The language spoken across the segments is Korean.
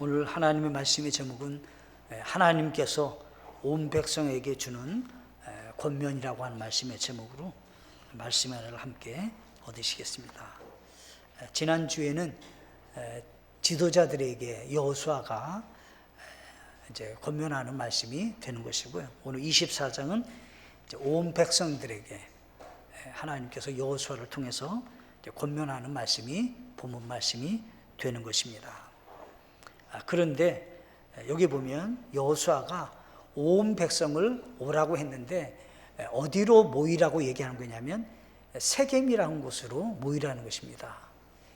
오늘 하나님의 말씀의 제목은 에, 하나님께서 온 백성에게 주는 에, 권면이라고 하는 말씀의 제목으로 말씀 하나를 함께 얻으시겠습니다. 에, 지난 주에는 에, 지도자들에게 여호수아가 에, 이제 권면하는 말씀이 되는 것이고요. 오늘 24장은 온 백성들에게 에, 하나님께서 여호수아를 통해서 권면하는 말씀이 본문 말씀이 되는 것입니다. 아, 그런데 여기 보면 여호수아가 온 백성을 오라고 했는데 어디로 모이라고 얘기하는 거냐면 세겜이라는 곳으로 모이라는 것입니다.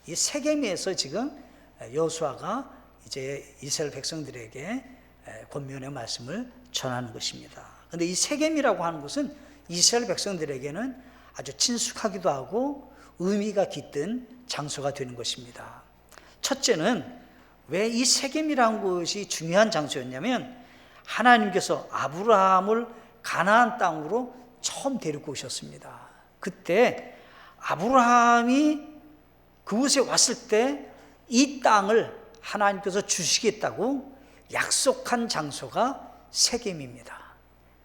이 세겜에서 지금 여호수아가 이제 이스라엘 백성들에게 권면의 말씀을 전하는 것입니다. 그런데 이 세겜이라고 하는 곳은 이스라엘 백성들에게는 아주 친숙하기도 하고 의미가 깃든 장소가 되는 것입니다. 첫째는 왜 이 세겜이라는 곳이 중요한 장소였냐면 하나님께서 아브라함을 가나안 땅으로 처음 데리고 오셨습니다. 그때 아브라함이 그곳에 왔을 때 이 땅을 하나님께서 주시겠다고 약속한 장소가 세겜입니다.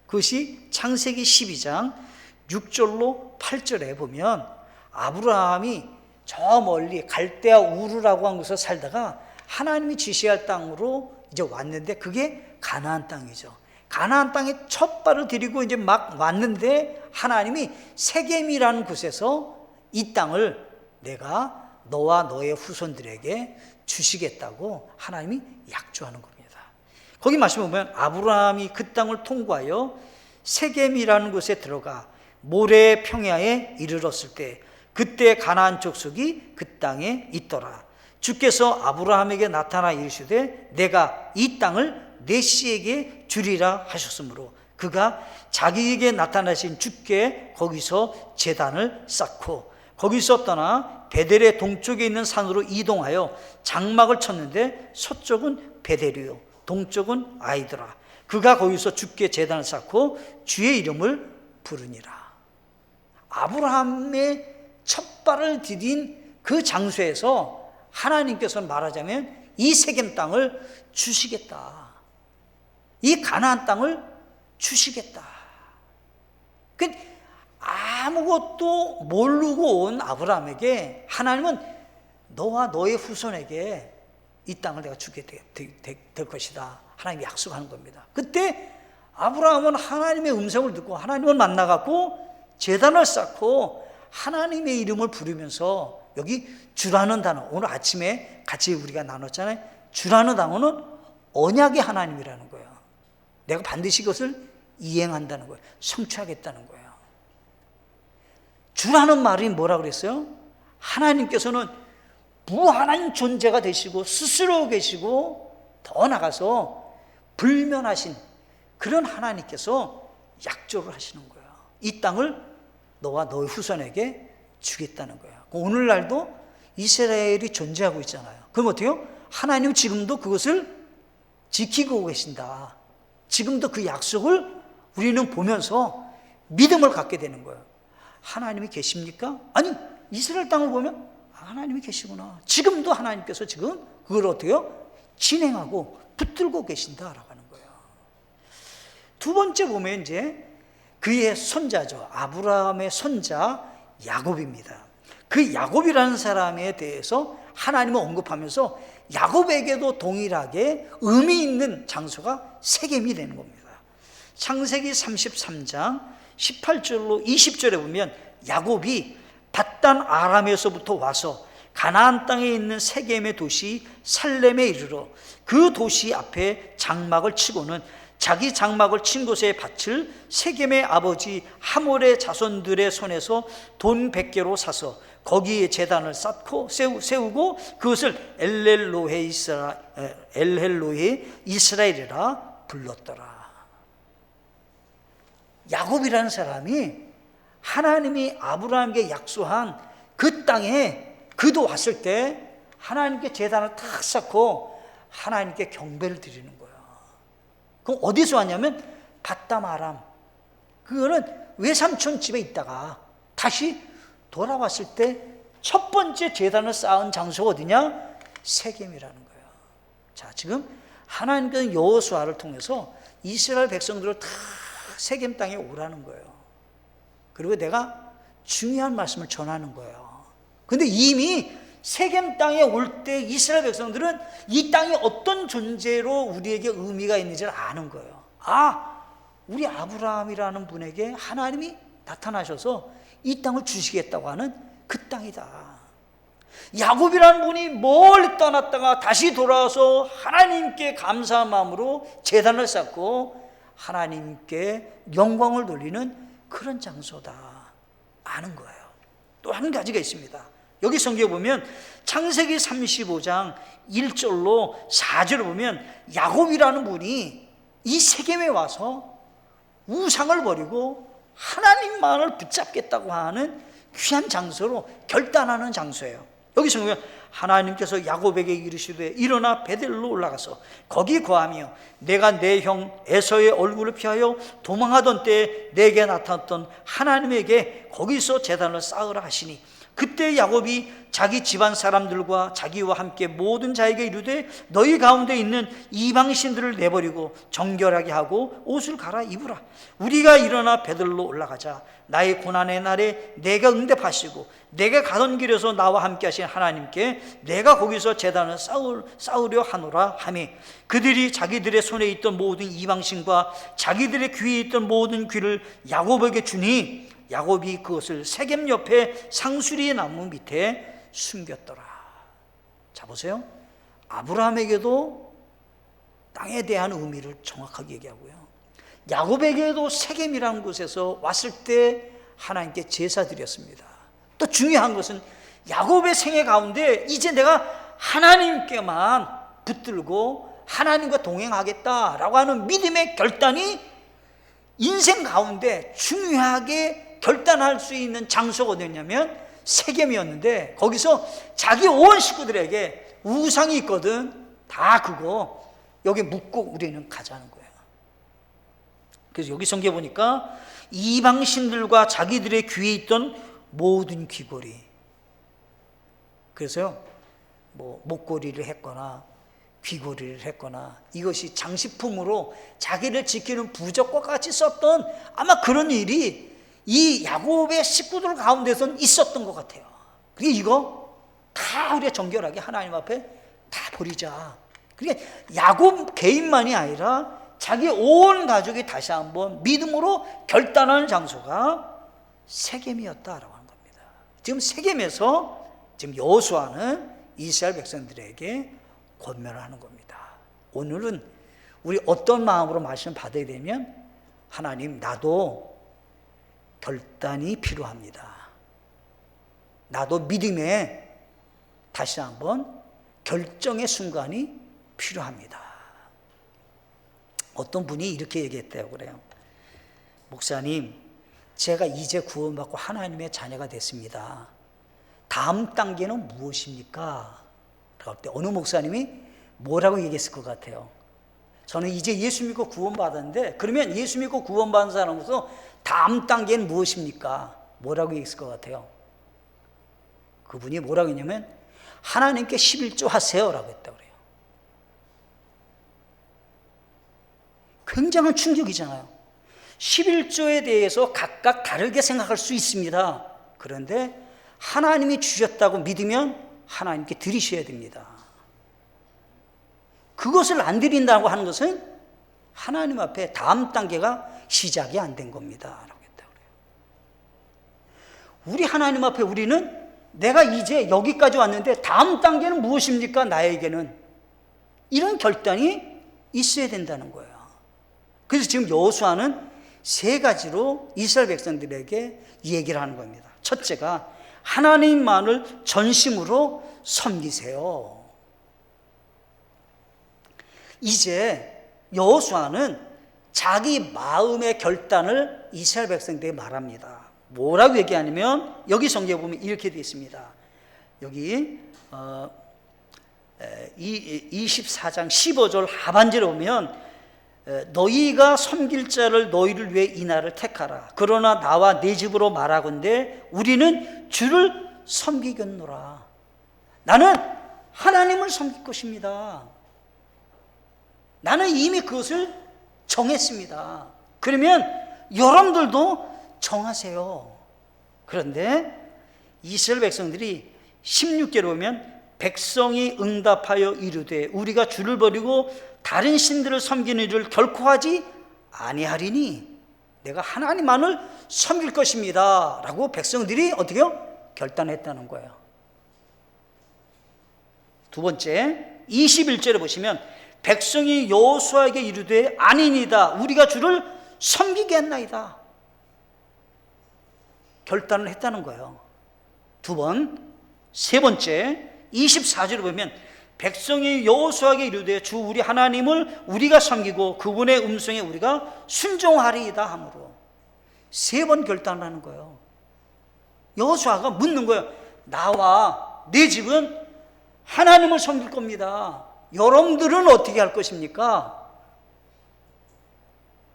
그것이 창세기 12장 6절로 8절에 보면 아브라함이 저 멀리 갈대아 우르라고 한 곳에 살다가 하나님이 지시할 땅으로 이제 왔는데 그게 가나안 땅이죠. 가나안 땅에 첫 발을 들이고 이제 막 왔는데 하나님이 세겜이라는 곳에서 이 땅을 내가 너와 너의 후손들에게 주시겠다고 하나님이 약조하는 겁니다. 거기 말씀 보면 아브라함이 그 땅을 통과하여 세겜이라는 곳에 들어가 모래 평야에 이르렀을 때 그때 가나안 족속이 그 땅에 있더라. 주께서 아브라함에게 나타나 이르시되 내가 이 땅을 내 씨에게 주리라 하셨으므로 그가 자기에게 나타나신 주께 거기서 제단을 쌓고 거기서 떠나 베델의 동쪽에 있는 산으로 이동하여 장막을 쳤는데 서쪽은 베델이요 동쪽은 아이드라. 그가 거기서 주께 제단을 쌓고 주의 이름을 부르니라. 아브라함의 첫 발을 디딘 그 장소에서 하나님께서 말하자면 이 세겜 땅을 주시겠다. 이 가나안 땅을 주시겠다. 그 아무것도 모르고 온 아브라함에게 하나님은 너와 너의 후손에게 이 땅을 내가 주게 될, 될, 될 것이다. 하나님이 약속하는 겁니다. 그때 아브라함은 하나님의 음성을 듣고 하나님을 만나갖고 재단을 쌓고 하나님의 이름을 부르면서 여기 주라는 단어 오늘 아침에 같이 우리가 나눴잖아요. 주라는 단어는 언약의 하나님이라는 거예요. 내가 반드시 그것을 이행한다는 거예요. 성취하겠다는 거예요. 주라는 말이 뭐라 그랬어요? 하나님께서는 무한한 존재가 되시고 스스로 계시고 더 나가서 불면하신 그런 하나님께서 약조를 하시는 거예요. 이 땅을 너와 너의 후손에게 주겠다는 거예요. 오늘날도 이스라엘이 존재하고 있잖아요. 그럼 어때요? 하나님 지금도 그것을 지키고 계신다. 지금도 그 약속을 우리는 보면서 믿음을 갖게 되는 거예요. 하나님이 계십니까? 아니, 이스라엘 땅을 보면 하나님이 계시구나. 지금도 하나님께서 지금 그걸 어때요? 진행하고 붙들고 계신다라고 하는 거예요. 두 번째 보면 이제 그의 손자죠. 아브라함의 손자 야곱입니다. 그 야곱이라는 사람에 대해서 하나님을 언급하면서 야곱에게도 동일하게 의미 있는 장소가 세겜이 되는 겁니다. 창세기 33장 18절로 20절에 보면 야곱이 바단 아람에서부터 와서 가나안 땅에 있는 세겜의 도시 살렘에 이르러 그 도시 앞에 장막을 치고는 자기 장막을 친 곳에 밭을 세겜의 아버지 하몰의 자손들의 손에서 돈 100개로 사서 거기에 재단을 쌓고 세우, 세우 고 그것을 엘렐로헤 이스라 엘헬로헤 이스라엘이라 불렀더라. 야곱이라는 사람이 하나님이 아브라함에게 약속한 그 땅에 그도 왔을 때 하나님께 재단을 탁 쌓고 하나님께 경배를 드리는 거예요. 그럼 어디서 왔냐면 바다마람. 그거는 외삼촌 집에 있다가 다시 돌아왔을 때 첫 번째 재단을 쌓은 장소가 어디냐? 세겜이라는 거예요. 자, 지금 하나님께서 여호수아를 통해서 이스라엘 백성들을 다 세겜 땅에 오라는 거예요. 그리고 내가 중요한 말씀을 전하는 거예요. 근데 이미 세겜 땅에 올 때 이스라엘 백성들은 이 땅이 어떤 존재로 우리에게 의미가 있는지를 아는 거예요. 아, 우리 아브라함이라는 분에게 하나님이 나타나셔서 이 땅을 주시겠다고 하는 그 땅이다. 야곱이라는 분이 멀리 떠났다가 다시 돌아와서 하나님께 감사한 마음으로 재단을 쌓고 하나님께 영광을 돌리는 그런 장소다. 아는 거예요. 또 한 가지가 있습니다. 여기 성경에 보면 창세기 35장 1절로 4절을 보면 야곱이라는 분이 이 세겜에 와서 우상을 버리고 하나님만을 붙잡겠다고 하는 귀한 장소로 결단하는 장소예요. 여기 성경에 하나님께서 야곱에게 이르시되 일어나 베델로 올라가서 거기 거하며 내가 내 형 에서의 얼굴을 피하여 도망하던 때에 내게 나타났던 하나님에게 거기서 재단을 쌓으라 하시니 그때 야곱이 자기 집안 사람들과 자기와 함께 모든 자에게 이르되 너희 가운데 있는 이방 신들을 내버리고 정결하게 하고 옷을 갈아 입으라. 우리가 일어나 베들로 올라가자. 나의 고난의 날에 내가 응답하시고 내가 가던 길에서 나와 함께 하신 하나님께 내가 거기서 재단을 쌓을, 쌓으려 하노라 하매 그들이 자기들의 손에 있던 모든 이방신과 자기들의 귀에 있던 모든 귀를 야곱에게 주니 야곱이 그것을 세겜 옆에 상수리 나무 밑에 숨겼더라. 자 보세요. 아브라함에게도 땅에 대한 의미를 정확하게 얘기하고요. 야곱에게도 세겜이라는 곳에서 왔을 때 하나님께 제사 드렸습니다. 또 중요한 것은 야곱의 생애 가운데 이제 내가 하나님께만 붙들고 하나님과 동행하겠다라고 하는 믿음의 결단이 인생 가운데 중요하게 결단할 수 있는 장소가 어디였냐면 세겜이었는데 거기서 자기 온 식구들에게 우상이 있거든 다 그거 여기 묻고 우리는 가자는 거예요. 그래서 여기 성경 보니까 이방신들과 자기들의 귀에 있던 모든 귀걸이 그래서요 뭐 목걸이를 했거나 귀걸이를 했거나 이것이 장식품으로 자기를 지키는 부적과 같이 썼던 아마 그런 일이 이 야곱의 식구들 가운데선 있었던 것 같아요. 그게 이거 다 우리가 정결하게 하나님 앞에 다 버리자. 그게 야곱 개인만이 아니라 자기 온 가족이 다시 한번 믿음으로 결단하는 장소가 세겜이었다라고 하는 겁니다. 지금 세겜에서 지금 여호수아는 이스라엘 백성들에게 권면을 하는 겁니다. 오늘은 우리 어떤 마음으로 말씀 받아야 되면 하나님 나도 결단이 필요합니다. 나도 믿음에 다시 한번 결정의 순간이 필요합니다. 어떤 분이 이렇게 얘기했대요. 그래요. 목사님, 제가 이제 구원받고 하나님의 자녀가 됐습니다. 다음 단계는 무엇입니까? 라고 때 어느 목사님이 뭐라고 얘기했을 것 같아요. 저는 이제 예수 믿고 구원받았는데 그러면 예수 믿고 구원받은 사람으로서 다음 단계는 무엇입니까? 뭐라고 얘기했을 것 같아요? 그분이 뭐라고 했냐면 하나님께 11조 하세요라고 했다 그래요. 굉장한 충격이잖아요. 11조에 대해서 각각 다르게 생각할 수 있습니다. 그런데 하나님이 주셨다고 믿으면 하나님께 드리셔야 됩니다. 그것을 안 드린다고 하는 것은 하나님 앞에 다음 단계가 시작이 안 된 겁니다. 라고 했다 그래요. 우리 하나님 앞에 우리는 내가 이제 여기까지 왔는데 다음 단계는 무엇입니까? 나에게는 이런 결단이 있어야 된다는 거예요. 그래서 지금 여호수아는 세 가지로 이스라엘 백성들에게 얘기를 하는 겁니다. 첫째가 하나님만을 전심으로 섬기세요. 이제 여호수아는 자기 마음의 결단을 이스라엘 백성들에게 말합니다. 뭐라고 얘기하냐면 여기 성경에 보면 이렇게 되어 있습니다. 여기 어, 24장 15절 하반절에 보면 너희가 섬길 자를 너희를 위해 이 날을 택하라. 그러나 나와 내 집으로 말하건대 우리는 주를 섬기겠노라. 나는 하나님을 섬길 것입니다. 나는 이미 그것을 정했습니다. 그러면 여러분들도 정하세요. 그런데 이스라엘 백성들이 16절에 보면 백성이 응답하여 이르되 우리가 주를 버리고 다른 신들을 섬기는 일을 결코 하지 아니하리니 내가 하나님만을 섬길 것입니다. 라고 백성들이 어떻게요? 결단했다는 거예요. 두 번째, 21절에 보시면 백성이 여호수아에게 이르되 아니니다. 우리가 주를 섬기겠나이다. 결단을 했다는 거예요. 두 번, 세 번째, 24절에 보면 백성이 여호수아에게 이르되 주 우리 하나님을 우리가 섬기고 그분의 음성에 우리가 순종하리이다 하므로 세 번 결단을 하는 거예요. 여호수아가 묻는 거예요. 나와 내 집은 하나님을 섬길 겁니다. 여러분들은 어떻게 할 것입니까?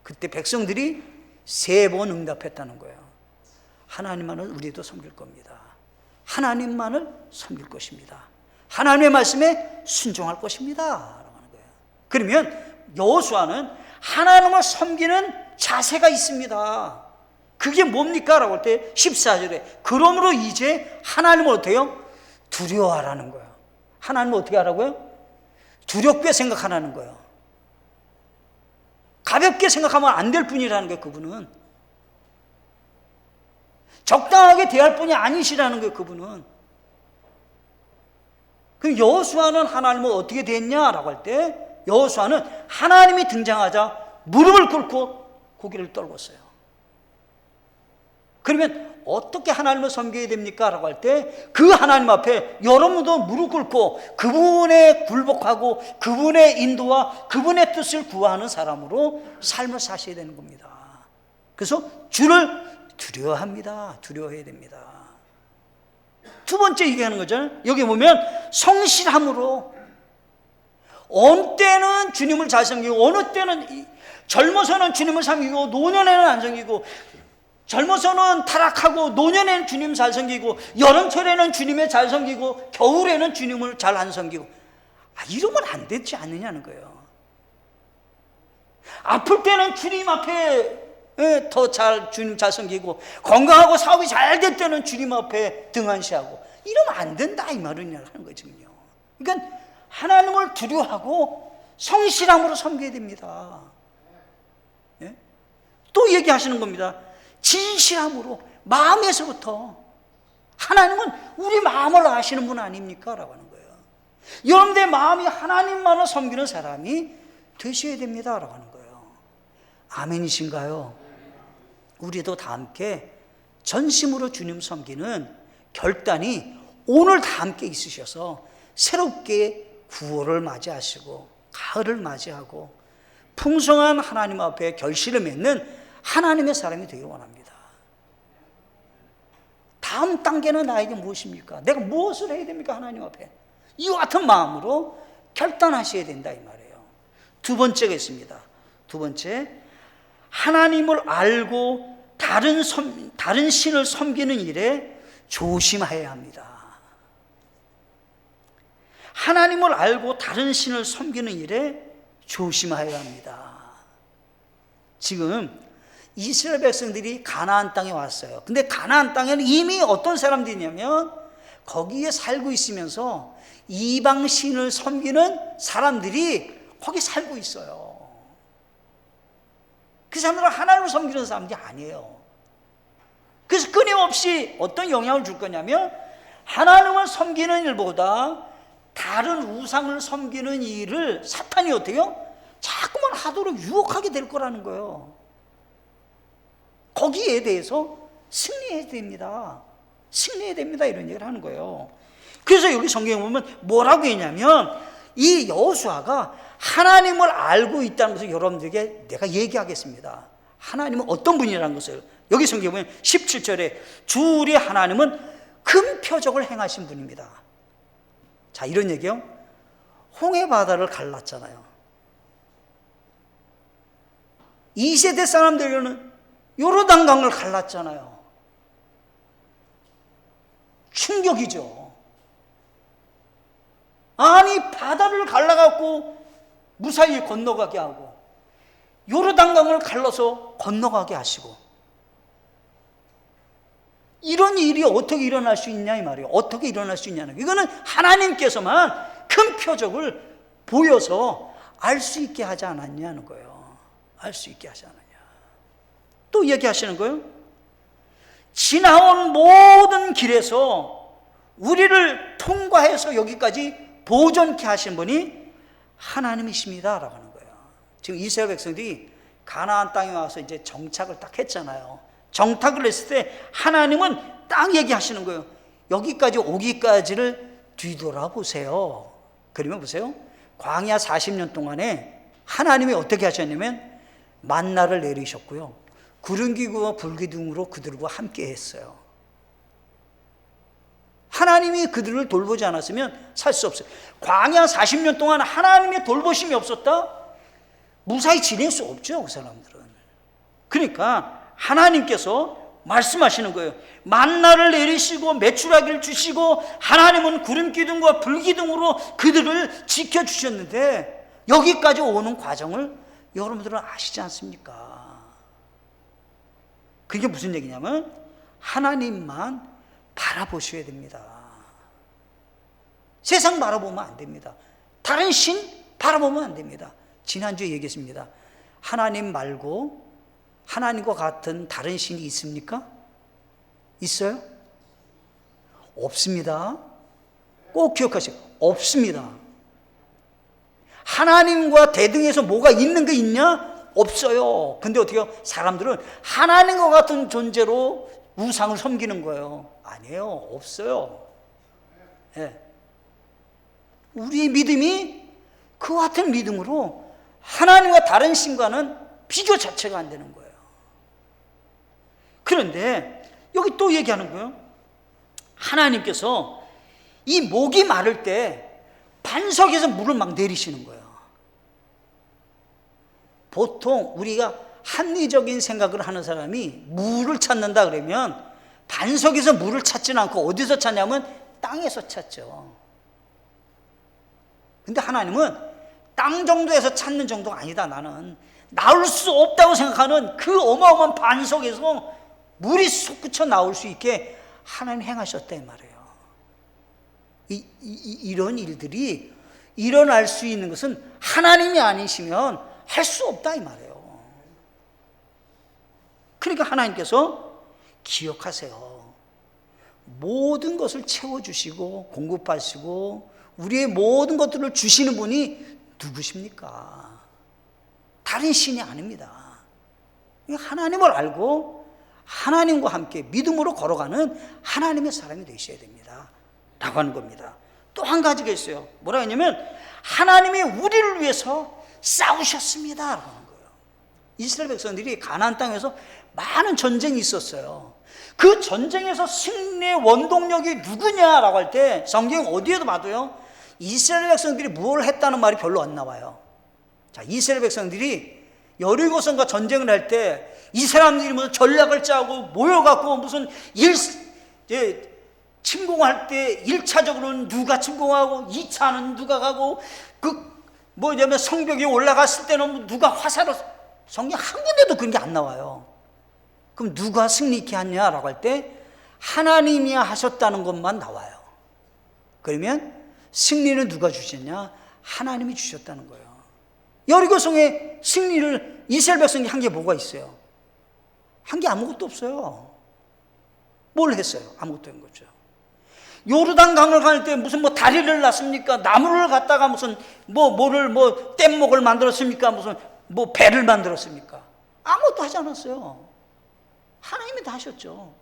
그때 백성들이 세 번 응답했다는 거예요. 하나님만을 우리도 섬길 겁니다. 하나님만을 섬길 것입니다. 하나님의 말씀에 순종할 것입니다. 그러면 여호수아는 하나님을 섬기는 자세가 있습니다. 그게 뭡니까? 라고 할 때 14절에 그러므로 이제 하나님을 어때요? 두려워하라는 거예요. 하나님을 어떻게 하라고요? 두렵게 생각하라는 거예요. 가볍게 생각하면 안될 뿐이라는 거예요, 그분은. 적당하게 대할 분이 아니시라는 거예요, 그분은. 그 여호수아는 하나님을 어떻게 됐냐라고 할 때 여호수아는 하나님이 등장하자 무릎을 꿇고 고개를 떨궜어요. 그러면 어떻게 하나님을 섬겨야 됩니까? 라고 할 때 그 하나님 앞에 여러분도 무릎 꿇고 그분의 굴복하고 그분의 인도와 그분의 뜻을 구하는 사람으로 삶을 사셔야 되는 겁니다. 그래서 주를 두려워합니다. 두려워해야 됩니다. 두 번째 얘기하는 거죠. 여기 보면 성실함으로 어느 때는 주님을 잘 섬기고 어느 때는 젊어서는 주님을 섬기고 노년에는 안 섬기고 젊어서는 타락하고 노년에는 주님 잘 섬기고 여름철에는 주님을 잘 섬기고 겨울에는 주님을 잘 안 섬기고 아, 이러면 안 되지 않느냐는 거예요. 아플 때는 주님 앞에 예, 더잘 주님 잘 섬기고 건강하고 사업이 잘 될 때는 주님 앞에 등한시하고 이러면 안 된다 이 말은 하는 거거든요. 그러니까 하나님을 두려워하고 성실함으로 섬겨야 됩니다. 예? 또 얘기하시는 겁니다. 진실함으로 마음에서부터 하나님은 우리 마음을 아시는 분 아닙니까? 라고 하는 거예요. 여러분의 마음이 하나님만을 섬기는 사람이 되셔야 됩니다. 라고 하는 거예요. 아멘이신가요? 우리도 다 함께 전심으로 주님 섬기는 결단이 오늘 다 함께 있으셔서 새롭게 구호를 맞이하시고 가을을 맞이하고 풍성한 하나님 앞에 결실을 맺는 하나님의 사람이 되기 원합니다. 다음 단계는 나에게 무엇입니까? 내가 무엇을 해야 됩니까? 하나님 앞에. 이와 같은 마음으로 결단하셔야 된다 이 말이에요. 두 번째가 있습니다. 두 번째, 하나님을 알고 다른 섬, 다른 신을 섬기는 일에 조심해야 합니다. 하나님을 알고 다른 신을 섬기는 일에 조심하여야 합니다. 지금 이스라엘 백성들이 가나안 땅에 왔어요. 근데 가나안 땅에는 이미 어떤 사람들이냐면 거기에 살고 있으면서 이방 신을 섬기는 사람들이 거기 살고 있어요. 그 사람들은 하나님을 섬기는 사람들이 아니에요. 그래서 끊임없이 어떤 영향을 줄 거냐면 하나님을 섬기는 일보다 다른 우상을 섬기는 일을 사탄이 어때요? 자꾸만 하도록 유혹하게 될 거라는 거예요. 거기에 대해서 승리해야 됩니다. 승리해야 됩니다. 이런 얘기를 하는 거예요. 그래서 여기 성경에 보면 뭐라고 했냐면 이 여호수아가 하나님을 알고 있다는 것을 여러분들에게 내가 얘기하겠습니다. 하나님은 어떤 분이라는 것을 여기 성경에 보면 17절에 주 우리 하나님은 큰 표적을 행하신 분입니다. 자, 이런 얘기요. 홍해 바다를 갈랐잖아요. 2세대 사람들은 요르단강을 갈랐잖아요. 충격이죠. 아니, 바다를 갈라갖고 무사히 건너가게 하고 요르단강을 갈라서 건너가게 하시고 이런 일이 어떻게 일어날 수 있냐 이 말이에요. 어떻게 일어날 수 있냐는. 이거는 하나님께서만 큰 표적을 보여서 알 수 있게 하지 않았냐는 거예요. 알 수 있게 하지 않았 냐. 또 얘기하시는 거예요. 지나온 모든 길에서 우리를 통과해서 여기까지 보존케 하신 분이 하나님이십니다라고 하는 거예요. 지금 이스라엘 백성들이 가나안 땅에 와서 이제 정착을 딱 했잖아요. 정착을 했을 때 하나님은 딱 얘기하시는 거예요. 여기까지 오기까지를 뒤돌아보세요. 그러면 보세요. 광야 40년 동안에 하나님이 어떻게 하셨냐면 만나를 내리셨고요. 구름 기구와 불기둥으로 그들과 함께 했어요. 하나님이 그들을 돌보지 않았으면 살 수 없어요. 광야 40년 동안 하나님의 돌보심이 없었다? 무사히 지낼 수 없죠, 그 사람들은. 그러니까 하나님께서 말씀하시는 거예요. 만나를 내리시고 매출하기를 주시고 하나님은 구름 기둥과 불 기둥으로 그들을 지켜 주셨는데 여기까지 오는 과정을 여러분들은 아시지 않습니까? 그게 무슨 얘기냐면 하나님만 바라보셔야 됩니다. 세상 바라보면 안 됩니다. 다른 신 바라보면 안 됩니다. 지난주에 얘기했습니다. 하나님 말고 하나님과 같은 다른 신이 있습니까? 있어요? 없습니다. 꼭 기억하세요. 없습니다. 하나님과 대등해서 뭐가 있는 게 있냐? 없어요. 근데 어떻게요? 사람들은 하나님과 같은 존재로 우상을 섬기는 거예요. 아니에요. 없어요. 예. 우리의 믿음이 그 같은 믿음으로 하나님과 다른 신과는 비교 자체가 안 되는 거예요. 그런데 여기 또 얘기하는 거예요. 하나님께서 이 목이 마를 때 반석에서 물을 막 내리시는 거예요. 보통 우리가 합리적인 생각을 하는 사람이 물을 찾는다 그러면 반석에서 물을 찾지는 않고 어디서 찾냐면 땅에서 찾죠. 근데 하나님은 땅 정도에서 찾는 정도가 아니다. 나는 나올 수 없다고 생각하는 그 어마어마한 반석에서 물이 솟구쳐 나올 수 있게 하나님 행하셨다 이 말이에요. 이, 이, 이런 일들이 일어날 수 있는 것은 하나님이 아니시면 할 수 없다 이 말이에요. 그러니까 하나님께서 기억하세요. 모든 것을 채워주시고 공급하시고 우리의 모든 것들을 주시는 분이 누구십니까? 다른 신이 아닙니다. 하나님을 알고 하나님과 함께 믿음으로 걸어가는 하나님의 사람이 되셔야 됩니다. 라고 하는 겁니다. 또 한 가지가 있어요. 뭐라 했냐면 하나님이 우리를 위해서 싸우셨습니다. 라고 하는 거예요. 이스라엘 백성들이 가나안 땅에서 많은 전쟁이 있었어요. 그 전쟁에서 승리의 원동력이 누구냐라고 할 때 성경 어디에도 봐도요. 이스라엘 백성들이 뭘 했다는 말이 별로 안 나와요. 자, 이스라엘 백성들이 여리고성과 전쟁을 할 때 이 사람들이 무슨 전략을 짜고 모여갖고 무슨 일, 예, 침공할 때 1차적으로는 누가 침공하고 2차는 누가 가고 그 뭐냐면 성벽에 올라갔을 때는 누가 화살을 성경 한 군데도 그런 게 안 나와요. 그럼 누가 승리 있게 하냐라고 할 때 하나님이 하셨다는 것만 나와요. 그러면 승리는 누가 주셨냐? 하나님이 주셨다는 거예요. 여리고성의 승리를 이스라엘 백성이 한 게 뭐가 있어요? 한 게 아무것도 없어요. 뭘 했어요? 아무것도 한 거죠. 요르단 강을 갈 때 무슨 뭐 다리를 놨습니까? 나무를 갖다가 무슨 뭐 뭐를 뭐 뗏목을 만들었습니까? 무슨 뭐 배를 만들었습니까? 아무것도 하지 않았어요. 하나님이 다 하셨죠.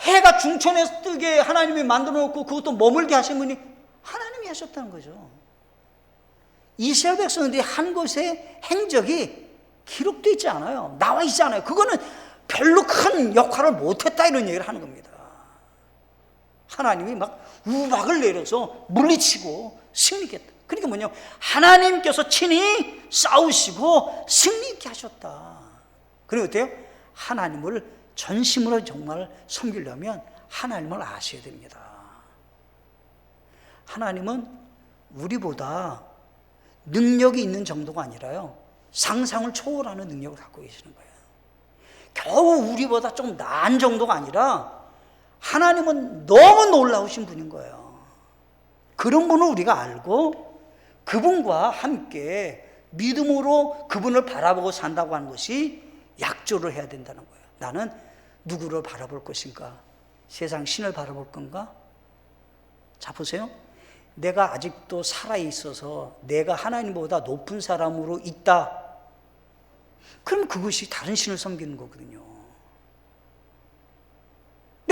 해가 중천에서 뜨게 하나님이 만들어 놓고 그것도 머물게 하신 분이 하나님이 하셨다는 거죠. 이스라엘 백성들이 한 것의 행적이 기록되어 있지 않아요. 나와 있지 않아요. 그거는 별로 큰 역할을 못했다 이런 얘기를 하는 겁니다. 하나님이 막 우박을 내려서 물리치고 승리했다. 그러니까 뭐냐 하나님께서 친히 싸우시고 승리 있게 하셨다. 그리고 어때요? 하나님을 전심으로 정말 섬기려면 하나님을 아셔야 됩니다. 하나님은 우리보다 능력이 있는 정도가 아니라요. 상상을 초월하는 능력을 갖고 계시는 거예요. 겨우 우리보다 좀 나은 정도가 아니라 하나님은 너무 놀라우신 분인 거예요. 그런 분을 우리가 알고 그분과 함께 믿음으로 그분을 바라보고 산다고 하는 것이 약조를 해야 된다는 거예요. 나는 누구를 바라볼 것인가? 세상 신을 바라볼 건가? 자, 보세요. 내가 아직도 살아 있어서 내가 하나님보다 높은 사람으로 있다. 그럼 그것이 다른 신을 섬기는 거거든요.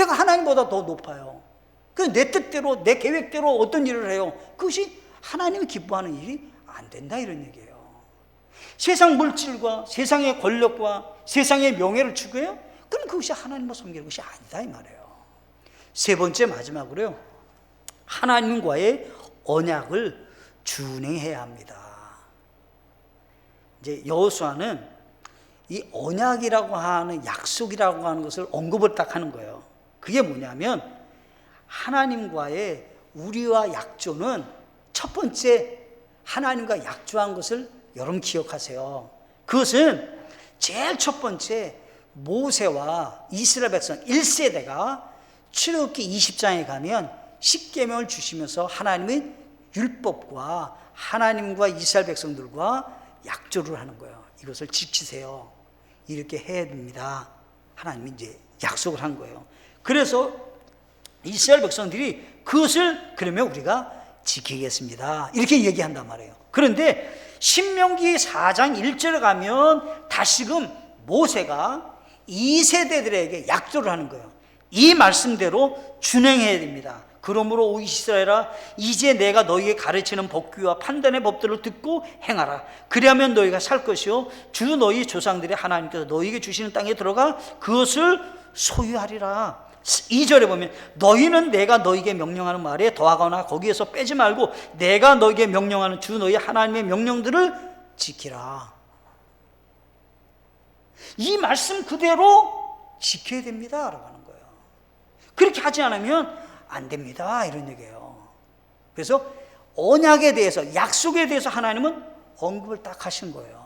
내가 하나님보다 더 높아요. 그내 뜻대로, 내 계획대로 어떤 일을 해요. 그것이 하나님이 기뻐하는 일이 안 된다, 이런 얘기예요. 세상 물질과 세상의 권력과 세상의 명예를 추구해요? 그럼 그것이 하나님을 섬기는 것이 아니다, 이 말이에요. 세 번째, 마지막으로요. 하나님과의 언약을 준행해야 합니다. 이제 여호수아는 이 언약이라고 하는 약속이라고 하는 것을 언급을 딱 하는 거예요. 그게 뭐냐면 하나님과의 우리와 약조는 첫 번째 하나님과 약조한 것을 여러분 기억하세요. 그것은 제일 첫 번째 모세와 이스라엘 백성 1세대가 출애굽기 20장에 가면 십계명을 주시면서 하나님의 율법과 하나님과 이스라엘 백성들과 약조를 하는 거예요. 이것을 지키세요. 이렇게 해야 됩니다. 하나님이 이제 약속을 한 거예요. 그래서 이스라엘 백성들이 그것을 그러면 우리가 지키겠습니다. 이렇게 얘기한단 말이에요. 그런데 신명기 4장 1절에 가면 다시금 모세가 2세대들에게 약조를 하는 거예요. 이 말씀대로 준행해야 됩니다. 그러므로 오 이스라엘아 이제 내가 너희에게 가르치는 법규와 판단의 법들을 듣고 행하라 그리하면 너희가 살 것이요 주 너희 조상들의 하나님께서 너희에게 주시는 땅에 들어가 그것을 소유하리라 2절에 보면 너희는 내가 너희에게 명령하는 말에 더하거나 거기에서 빼지 말고 내가 너희에게 명령하는 주 너희 하나님의 명령들을 지키라 이 말씀 그대로 지켜야 됩니다 라고 하는 거예요 그렇게 하지 않으면 안 됩니다. 이런 얘기예요. 그래서 언약에 대해서 약속에 대해서 하나님은 언급을 딱 하신 거예요.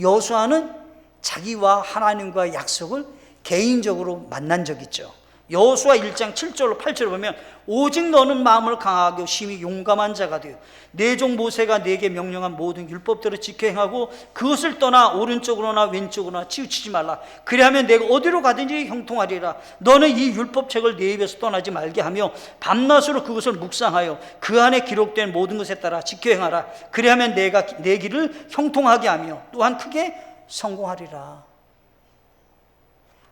여호수아는 자기와 하나님과 약속을 개인적으로 만난 적 있죠. 여호수아 1장 7절로 8절을 보면 오직 너는 마음을 강하게 심히 용감한 자가 되어 내종 모세가 내게 명령한 모든 율법대로 지켜 행하고 그것을 떠나 오른쪽으로나 왼쪽으로나 치우치지 말라. 그리하면 내가 어디로 가든지 형통하리라. 너는 이 율법책을 내 입에서 떠나지 말게 하며 밤낮으로 그것을 묵상하여 그 안에 기록된 모든 것에 따라 지켜 행하라. 그리하면 내가 내 길을 형통하게 하며 또한 크게 성공하리라.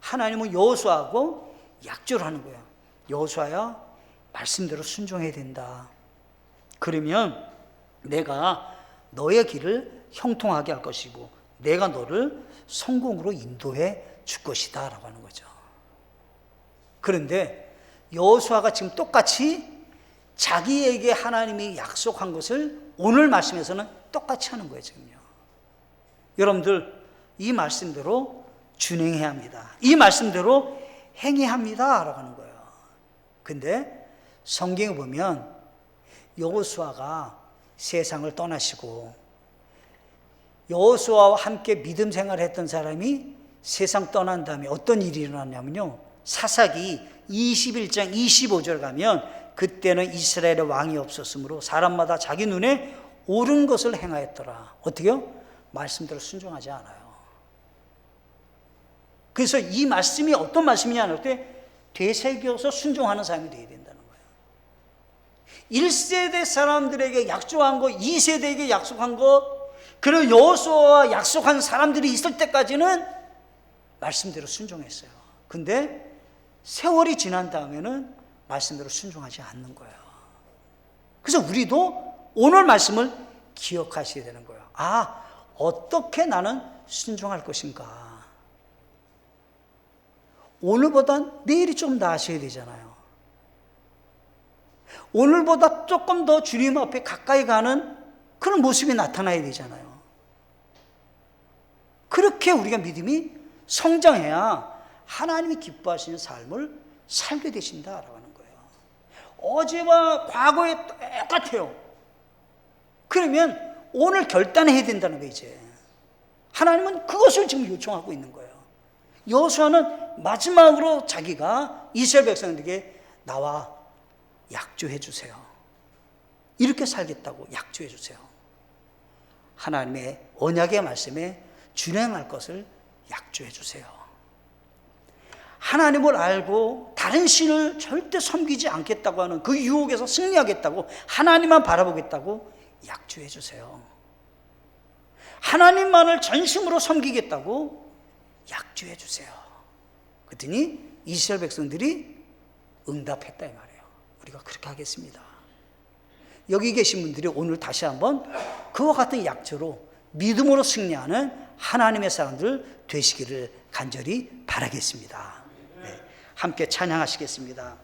하나님은 여호수아하고 약조를 하는 거예요. 여호수아야 말씀대로 순종해야 된다. 그러면 내가 너의 길을 형통하게 할 것이고 내가 너를 성공으로 인도해 줄 것이다라고 하는 거죠. 그런데 여호수아가 지금 똑같이 자기에게 하나님이 약속한 것을 오늘 말씀에서는 똑같이 하는 거예요, 지금요. 여러분들 이 말씀대로 준행해야 합니다. 이 말씀대로 행해야 합니다. 라고 하는 거예요. 근데 성경에 보면 여호수아가 세상을 떠나시고 여호수아와 함께 믿음 생활을 했던 사람이 세상 떠난 다음에 어떤 일이 일어났냐면요. 사사기 21장 25절 가면 그때는 이스라엘의 왕이 없었으므로 사람마다 자기 눈에 옳은 것을 행하였더라. 어떻게요? 말씀대로 순종하지 않아요. 그래서 이 말씀이 어떤 말씀이냐 할 때 되새겨서 순종하는 사람이 되어야 된다는 거예요. 1세대 사람들에게 약속한 것, 2세대에게 약속한 것, 그리고 여호수아와 약속한 사람들이 있을 때까지는 말씀대로 순종했어요. 근데 세월이 지난 다음에는 말씀대로 순종하지 않는 거예요. 그래서 우리도 오늘 말씀을 기억하셔야 되는 거예요. 아, 어떻게 나는 순종할 것인가? 오늘보다 내일이 좀 나아져야 되잖아요. 오늘보다 조금 더 주님 앞에 가까이 가는 그런 모습이 나타나야 되잖아요. 그렇게 우리가 믿음이 성장해야 하나님이 기뻐하시는 삶을 살게 되신다라고 하는 거예요. 어제와 과거에 똑같아요. 그러면 오늘 결단해야 된다는 거 이제. 하나님은 그것을 지금 요청하고 있는 거예요. 여호수아는 마지막으로 자기가 이스라엘 백성들에게 나와 약조해 주세요. 이렇게 살겠다고 약조해 주세요. 하나님의 언약의 말씀에 준행할 것을 약조해 주세요. 하나님을 알고 다른 신을 절대 섬기지 않겠다고 하는 그 유혹에서 승리하겠다고 하나님만 바라보겠다고 약조해 주세요. 하나님만을 전심으로 섬기겠다고 약조해 주세요. 그랬더니 이스라엘 백성들이 응답했다 이 말이에요. 우리가 그렇게 하겠습니다. 여기 계신 분들이 오늘 다시 한번 그와 같은 약조로 믿음으로 승리하는 하나님의 사람들 되시기를 간절히 바라겠습니다. 네, 함께 찬양하시겠습니다.